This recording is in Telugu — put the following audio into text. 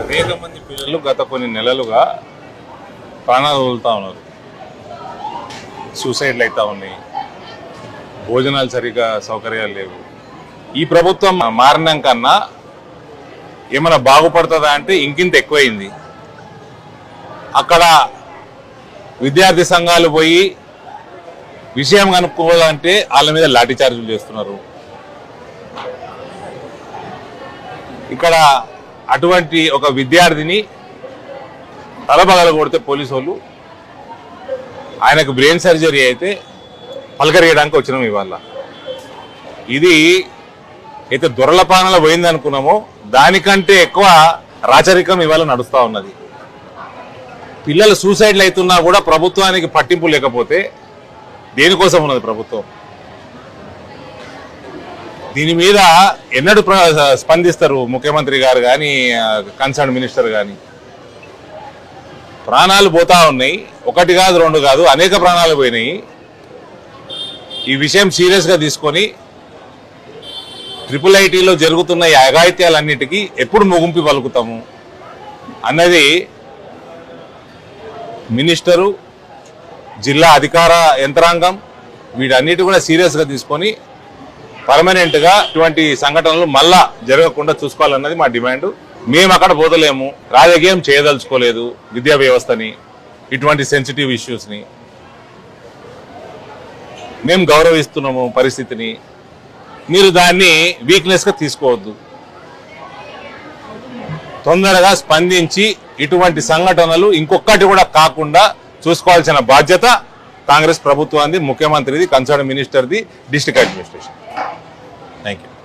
అనేక మంది పిల్లలు గత కొన్ని నెలలుగా ప్రాణాలు వదులుతూ ఉన్నారు. సూసైడ్లు అవుతా ఉన్నాయి. భోజనాలు సరిగా సౌకర్యాలు లేవు. ఈ ప్రభుత్వం మారినాం కన్నా ఏమైనా బాగుపడుతుందా అంటే ఇంకింత ఎక్కువైంది. అక్కడ విద్యార్థి సంఘాలు పోయి విషయం కనుక్కోవాలంటే వాళ్ళ మీద లాఠీ చార్జీలు చేస్తున్నారు. ఇక్కడ అటువంటి ఒక విద్యార్థిని తలబగల కొడితే పోలీసు వాళ్ళు ఆయనకు బ్రెయిన్ సర్జరీ అయితే పలకరియడానికి వచ్చినాం ఇవాళ. ఇది అయితే దొరలపానలో పోయింది అనుకున్నామో దానికంటే ఎక్కువ రాచరికం ఇవాళ నడుస్తూ ఉన్నది. పిల్లలు సూసైడ్లు అవుతున్నా కూడా ప్రభుత్వానికి పట్టింపు లేకపోతే దేనికోసం ఉన్నది ప్రభుత్వం? దీని మీద ఎన్నడూ స్పందిస్తారు ముఖ్యమంత్రి గారు కానీ కన్సర్న్ మినిస్టర్ కానీ ప్రాణాలు పోతా ఉన్నాయి. ఒకటి కాదు రెండు కాదు అనేక ప్రాణాలు పోయినాయి. ఈ విషయం సీరియస్గా తీసుకొని ట్రిపుల్ ఐటీలో జరుగుతున్న ఈ అఘాయిత్యాలన్నిటికీ ఎప్పుడు ముగింపు పలుకుతాము? అన్నది మినిస్టరు జిల్లా అధికార యంత్రాంగం వీటన్నిటి కూడా సీరియస్గా తీసుకొని పర్మనెంట్గా ఇటువంటి సంఘటనలు మళ్ళా జరగకుండా చూసుకోవాలన్నది మా డిమాండ్. మేము అక్కడ పోదలేము రాజకీయం చేయదలుచుకోలేదు విద్యా వ్యవస్థని ఇటువంటి సెన్సిటివ్ ఇష్యూస్ని మేము గౌరవిస్తున్నాము పరిస్థితిని. మీరు దాన్ని వీక్నెస్గా తీసుకోవద్దు. తొందరగా స్పందించి ఇటువంటి సంఘటనలు ఇంకొకటి కూడా కాకుండా చూసుకోవాల్సిన బాధ్యత కాంగ్రెస్ ప్రభుత్వాన్ని ముఖ్యమంత్రిది కన్సర్న్ మినిస్టర్ది డిస్ట్రిక్ట్ అడ్మినిస్ట్రేషన్. Thank you